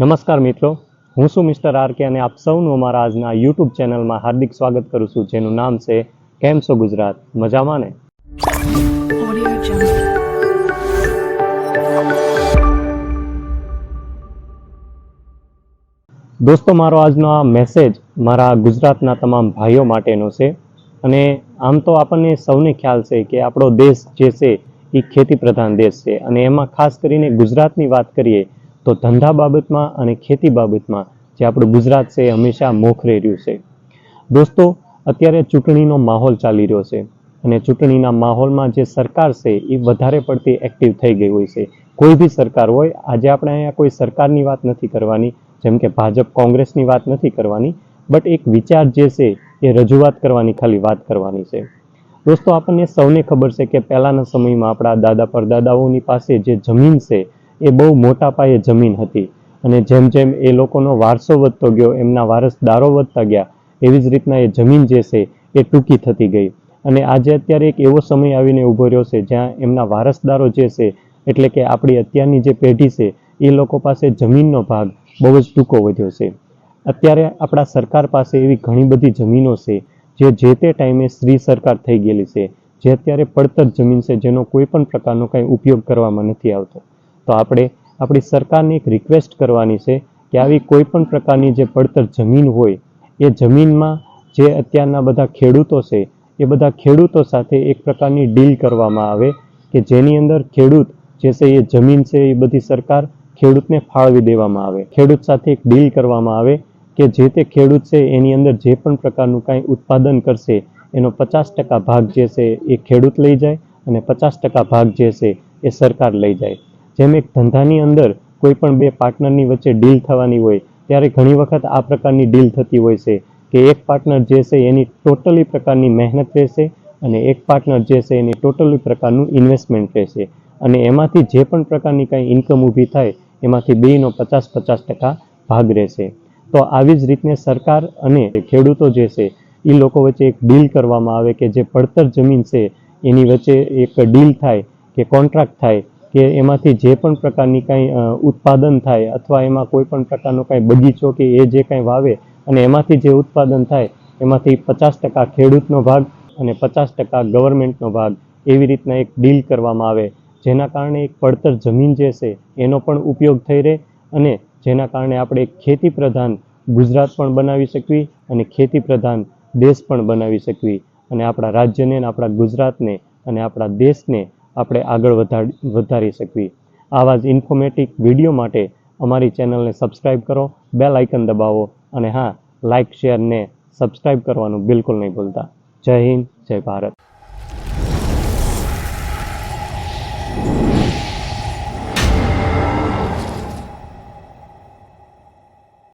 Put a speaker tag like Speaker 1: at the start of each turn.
Speaker 1: નમસ્કાર મિત્રો હું છું મિસ્ટર આર કે અને આપ સૌનું અમારા આજના યુટ્યુબ ચેનલમાં હાર્દિક સ્વાગત કરું છું જેનું નામ છે કેમ છો ગુજરાત? મજામાં ને? દોસ્તો મારો આજનો આ મેસેજ મારા ગુજરાતના તમામ ભાઈઓ માટેનો છે અને આમ તો આપણને સૌને ખ્યાલ છે કે આપણો દેશ જે છે એ ખેતી પ્રધાન દેશ છે અને એમાં ખાસ કરીને ગુજરાતની વાત કરીએ તો ધંધા બાબતમાં અને ખેતી બાબતમાં જે આપણું ગુજરાત છે એ હંમેશા મોખરે રહ્યું છે. દોસ્તો, અત્યારે ચૂંટણીનો માહોલ ચાલી રહ્યો છે અને ચૂંટણીના માહોલમાં જે સરકાર છે એ વધારે પડતી એક્ટિવ થઈ ગઈ હોય છે. કોઈ બી સરકાર હોય, આજે આપણે અહીંયા કોઈ સરકારની વાત નથી કરવાની, જેમ કે ભાજપ કોંગ્રેસની વાત નથી કરવાની, બટ એક વિચાર જે છે એ રજૂઆત કરવાની ખાલી વાત કરવાની છે. દોસ્તો, આપણને સૌને ખબર છે કે પહેલાંના સમયમાં આપણા દાદા પરદાદાઓની પાસે જે જમીન છે એ બહુ મોટા પાયે જમીન હતી. અને જેમ જેમ એ લોકોનો વારસો વધતો ગયો, એમના વારસદારો વધતા ગયા, એવી જ રીતના એ જમીન જે છે એ ટૂંકી થતી ગઈ. અને આજે અત્યારે એક એવો સમય આવીને ઊભો રહ્યો છે, જ્યાં એમના વારસદારો જે છે, એટલે કે આપણી અત્યારની જે પેઢી છે, એ લોકો પાસે જમીનનો ભાગ બહુ જ ટૂંકો વધ્યો છે. અત્યારે આપણા સરકાર પાસે એવી ઘણી બધી જમીનો છે, જે જે તે ટાઈમે શ્રી સરકાર થઈ ગયેલી છે, જે અત્યારે પડતર જમીન છે, જેનો કોઈ પણ પ્રકારનો કંઈ ઉપયોગ કરવામાં નથી આવતો. તો આપણે આપણી સરકારને એક રિક્વેસ્ટ કરવાની છે કે આવી કોઈ પણ પ્રકારની જે પડતર જમીન હોય, એ જમીનમાં જે અત્યારના બધા ખેડૂતો છે, એ બધા ખેડૂતો સાથે એક પ્રકારની ડીલ કરવામાં આવે કે જેની અંદર ખેડૂત જે છે એ જમીન છે એ બધી સરકાર ખેડૂતને ફાળવી દેવામાં આવે. ખેડૂત સાથે એક ડીલ કરવામાં આવે કે જે તે ખેડૂત છે એની અંદર જે પણ પ્રકારનું કાંઈ ઉત્પાદન કરશે, એનો પચાસ ટકા ભાગ જે છે એ ખેડૂત લઈ જાય અને પચાસ ટકા ભાગ જે છે એ સરકાર લઈ જાય. જેમ એક ધંધાની અંદર કોઈ પણ બે પાર્ટનરની વચ્ચે ડીલ થવાની હોય, ત્યારે ઘણી વખત આ પ્રકારની ડીલ થતી હોય છે કે એક પાર્ટનર જે છે એની ટોટલી પ્રકારની મહેનત રહેશે અને એક પાર્ટનર જે છે એની ટોટલી પ્રકારનું ઇન્વેસ્ટમેન્ટ રહેશે. અને એમાંથી જે પણ પ્રકારની કાંઈ ઇન્કમ ઊભી થાય, એમાંથી બેનો પચાસ પચાસ ટકા ભાગ રહેશે. તો આવી જ રીતને સરકાર અને ખેડૂતો જે છે એ લોકો વચ્ચે એક ડીલ કરવામાં આવે કે જે પડતર જમીન છે, એની વચ્ચે એક ડીલ થાય, કે કોન્ટ્રાક્ટ થાય કે એમાંથી જે પણ પ્રકારની કાંઈ ઉત્પાદન થાય અથવા એમાં કોઈ પણ પ્રકારનો કાંઈ બગીચો કે એ જે કાંઈ વાવે અને એમાંથી જે ઉત્પાદન થાય, એમાંથી પચાસ ટકા ખેડૂતનો ભાગ અને પચાસ ટકા ગવર્મેન્ટનો ભાગ એવી રીતના એક ડીલ કરવામાં આવે. જેના કારણે એક પડતર જમીન જે છે, એનો પણ ઉપયોગ થઈ રહે અને જેના કારણે આપણે ખેતી પ્રધાન ગુજરાત પણ બનાવી શકવી અને ખેતી પ્રધાન દેશ પણ બનાવી શકવી. અને આપણા રાજ્યને અને આપણા ગુજરાતને અને આપણા દેશને આપણે આગળ વધાડી વધારી શકવી. આવા જ ઇન્ફોર્મેટિવ વીડિયો માટે અમારી ચેનલને સબસ્ક્રાઈબ કરો બેલ આઇકન દબાવો અને હા લાઇક શેર ને સબસ્ક્રાઇબ કરવાનું બિલકુલ નહીં ભૂલતા. જય હિન્દ, જય ભારત.